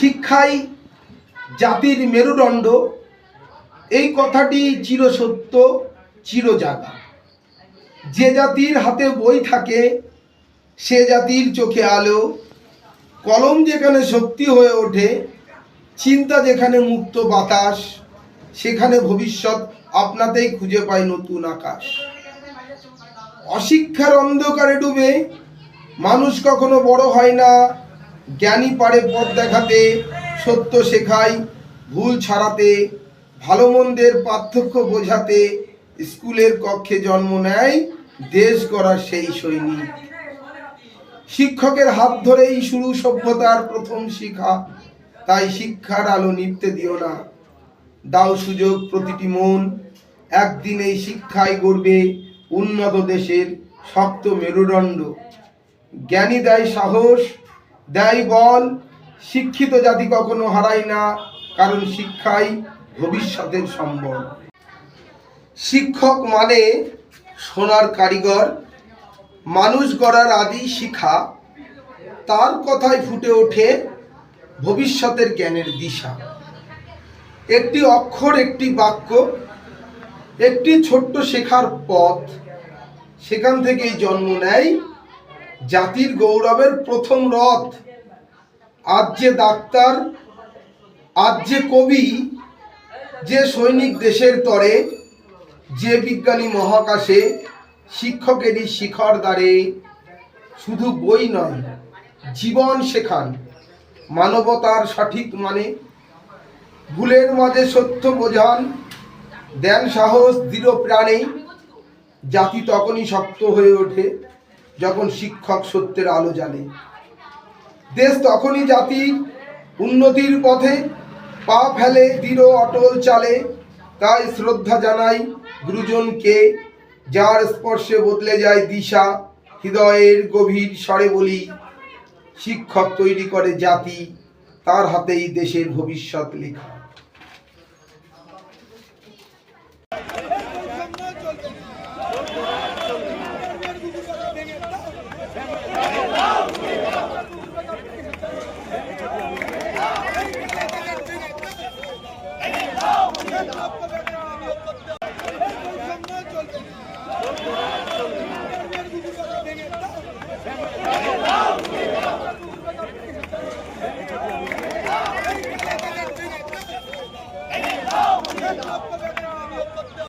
শিক্ষাই জাতির মেরুদণ্ড, এই কথাটি চিরসত্য, চিরজাগা। যে জাতির হাতে বই থাকে, সে জাতির চোখে আলো, কলম যেখানে শক্তি হয়ে ওঠে, চিন্তা যেখানে মুক্ত বাতাস, সেখানে ভবিষ্যৎ আপনাতেই খুঁজে পায় নতুন আকাশ। অশিক্ষার অন্ধকারে ডুবে মানুষ কখনো বড় হয় না জ্ঞানী পারে পথ দেখাতে, সত্য শেখায়, ভুল ছাড়াতে, ভালো মন্দের পার্থক্য বোঝাতে স্কুলের কক্ষে জন্ম নেয়, দেশ গড়ার সেই সৈনিক। শিক্ষকের হাত ধরেই শুরু সভ্যতার প্রথম শিক্ষা তাই শিক্ষার আলো নিভতে দিও না। দাও সুযোগ প্রতিটি মন, একদিন এই শিক্ষায় গড়বে উন্নত দেশের শক্ত মেরুদণ্ড। জ্ঞানী দেয় সাহস দেয় বল, শিক্ষিত জাতি কখনো হারায় না, কারণ শিক্ষাই ভবিষ্যতের সম্বল। শিক্ষক মানে সোনার কারিগর। মানুষ গড়ার আদি শিখা, তার কথায় ফুটে ওঠে ভবিষ্যতের জ্ঞানের দিশা। একটি অক্ষর, একটি বাক্য, একটি ছোট্ট শেখার পথ, সেখান থেকেই জন্ম নেয় জাতির গৌরবের প্রথম রথ। আজ যে ডাক্তার, আজ যে কবি, যে সৈনিক দেশের তরে, যে বিজ্ঞানী মহাকাশে, শিক্ষকেরই শিখর দ্বারে শুধু বই নয়, জীবন শেখান। মানবতার সঠিক মানে ভুলের মাঝে সত্য বোঝান। দেন সাহস, দৃঢ় প্রাণে। জাতি তখনই শক্ত হয়ে ওঠে। যখন শিক্ষক সত্যের আলো জ্বালে দেশ তখনই জাতির উন্নতির পথে পা ফেলে, দৃঢ়, অটল চালে। তাই শ্রদ্ধা জানাই গুরুজনকে, যার স্পর্শে বদলে যায় দিশা, হৃদয়ের গভীর স্বরে বলি, শিক্ষক তৈরি করে জাতি, তার হাতেই দেশের ভবিষ্যৎ লেখা।